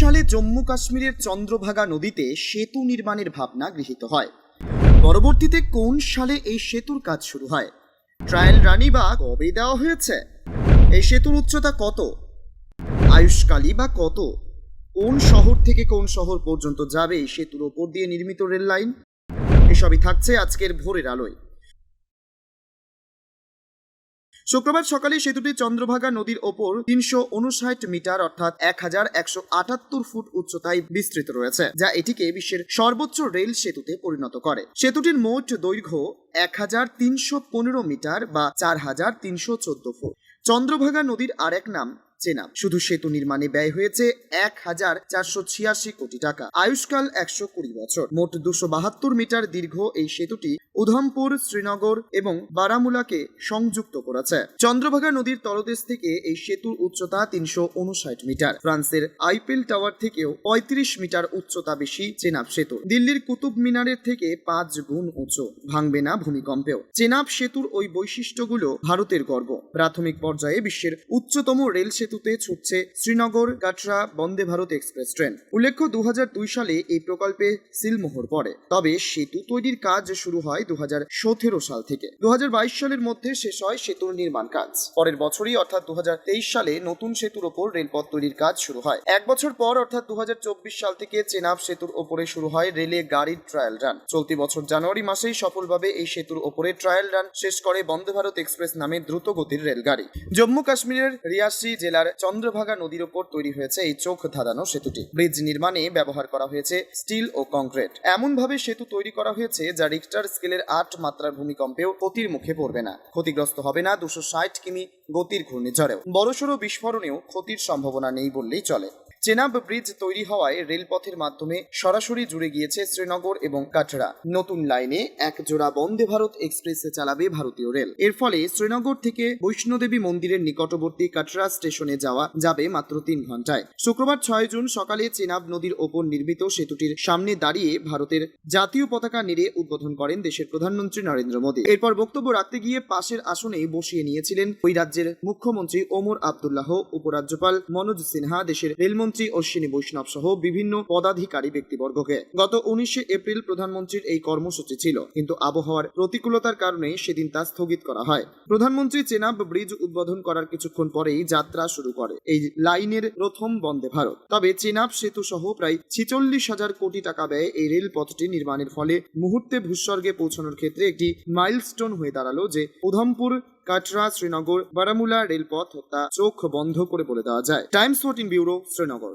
সালে জম্মু কাশ্মীরের চন্দ্রভাগা নদীতে সেতু নির্মাণের ভাবনা গৃহীত হয়। পরবর্তীতে কোন সালে এই সেতুর কাজ শুরু হয়? ট্রায়াল রানি বা কবে দেওয়া হয়েছে? এই সেতুর উচ্চতা কত? আয়ুষ্কালী বা কত? কোন শহর থেকে কোন শহর পর্যন্ত যাবে সেতুর ওপর দিয়ে নির্মিত রেল লাইন এসবই থাকছে আজকের ভোরের আলোয়। শুক্রবার সকালে সেতুটি চন্দ্রভাগা নদীর ওপর তিনশো উনষাট মিটার অর্থাৎ এক হাজার একশো আটাত্তর ফুট উচ্চতায় বিস্তৃত রয়েছে, যা এটিকে বিশ্বের সর্বোচ্চ রেল সেতুতে পরিণত করে। সেতুটির মোট দৈর্ঘ্য এক হাজার তিনশো পনেরো মিটার বা চার হাজার তিনশো চোদ্দ ফুট। চন্দ্রভাগা নদীর আরেক নাম চেনাব শুধু সেতু নির্মাণে ব্যয় হয়েছে এক হাজার চারশো ছিয়াশি কোটি টাকা। আয়ুষ্কাল একশো কুড়ি বছর। মোট দুশো বাহাত্তর মিটার দীর্ঘ এই সেতুটি উধমপুর, শ্রীনগর এবং বারামুলাকে সংযুক্ত করেছে। চন্দ্রভাগা নদীর তলদেশ থেকে এই সেতুর উচ্চতা তিনশো উনষাট মিটার। ফ্রান্সের আইপেল টাওয়ার থেকেও পঁয়ত্রিশ মিটার উচ্চতা বেশি চেনাব সেতু। দিল্লির কুতুব মিনারের থেকে পাঁচ গুণ উঁচু। ভাঙবে না ভূমিকম্পেও। চেনাব সেতুর ওই বৈশিষ্ট্যগুলো ভারতের গর্ব। প্রাথমিক পর্যায়ে বিশ্বের উচ্চতম রেল সেতুতে ছুটছে শ্রীনগর কাটরা বন্দে ভারত এক্সপ্রেস ট্রেন। উল্লেখ্য দু সালে এই প্রকল্পে সিলমোহর পড়ে। তবে সেতু তৈরির কাজ শুরু হয় দু সাল থেকে। দু সালের মধ্যে শেষ হয় সেতুর নির্মাণ কাজ। পরের বছরই, অর্থাৎ দু সালে, নতুন সেতুর ওপর রেলপথ তৈরির কাজ শুরু হয়। এক বছর পর, অর্থাৎ দু হাজার চব্বিশ সাল থেকে চেনাব সেতুর ওপরে শুরু হয় রেলে গাড়ির ট্রায়াল রান। চলতি বছর জানুয়ারি মাসেই সফলভাবে এই সেতুর ওপরে ট্রায়াল রান শেষ করে বন্দে ভারত এক্সপ্রেস নামে দ্রুত গতির রেলগাড়ি। জম্মু কাশ্মীরের রিয়াসি জেলার চন্দ্রভাগা নদীর ওপর তৈরি হয়েছে এই চোখ ধাঁধানো সেতুটি। ব্রিজ নির্মাণে ব্যবহার করা হয়েছে স্টিল ও কংক্রিট। এমন ভাবে সেতু তৈরি করা হয়েছে যা রিক্টার স্কেলের আট মাত্রার ভূমিকম্পেও ক্ষতির মুখে পড়বে না। ক্ষতিগ্রস্ত হবে না দুশো ষাট কিমি গতির ঘূর্ণিঝড়েও। বড়সড় বিস্ফোরণেও ক্ষতির সম্ভাবনা নেই বললেই চলে। চেনাব ব্রিজ তৈরি হওয়ায় রেলপথের মাধ্যমে সরাসরি জুড়ে গিয়েছে শ্রীনগর এবং কাটরা। নতুন লাইনে এক জোড়া বন্দে ভারত এক্সপ্রেসে চালাবে ভারতীয় রেল। এর ফলে শ্রীনগর থেকে বৈষ্ণোদেবী মন্দিরের নিকটবর্তী কাটরা স্টেশনে যাওয়া যাবে মাত্র তিন ঘন্টায় শুক্রবার ছয় জুন সকালে চেনাব নদীর ওপর নির্মিত সেতুটির সামনে দাঁড়িয়ে ভারতের জাতীয় পতাকা নেড়ে উদ্বোধন করেন দেশের প্রধানমন্ত্রী নরেন্দ্র মোদী। এরপর বক্তব্য রাখতে গিয়ে পাশের আসনে বসিয়ে নিয়েছিলেন ওই রাজ্যের মুখ্যমন্ত্রী ওমর আবদুল্লাহ, উপরাজ্যপাল মনোজ সিনহা, দেশের রেলমন্ত্রী অশ্বিনী বৈষ্ণব সহ বিভিন্ন পদাধিকারী ব্যক্তিবর্গকে। গত উনিশে এপ্রিল প্রধানমন্ত্রীর এই কর্মসূচি ছিল, কিন্তু আবহাওয়ার প্রতিকূলতার কারণে সেদিন তা স্থগিত করা হয়। প্রধানমন্ত্রী চেনাব ব্রিজ উদ্বোধন করার কিছুক্ষণ পরেই যাত্রা শুরু করে, এই লাইনের প্রথম বন্দে ভারত। তবে চেনাব সেতু সহ প্রায় ছিচল্লিশ হাজার কোটি টাকা ব্যয়ে এই রেলপথটি নির্মাণের ফলে মুহূর্তে ভূস্বর্গে পৌঁছানোর ক্ষেত্রে একটি মাইলস্টোন হয়ে দাঁড়াল যে উধমপুর কাটরা, শ্রীনগর, বারামুলা, রেলপথ তা চোখ বন্ধ করে বলে দেওয়া যায়। Times fourteen bureau, Srinagar.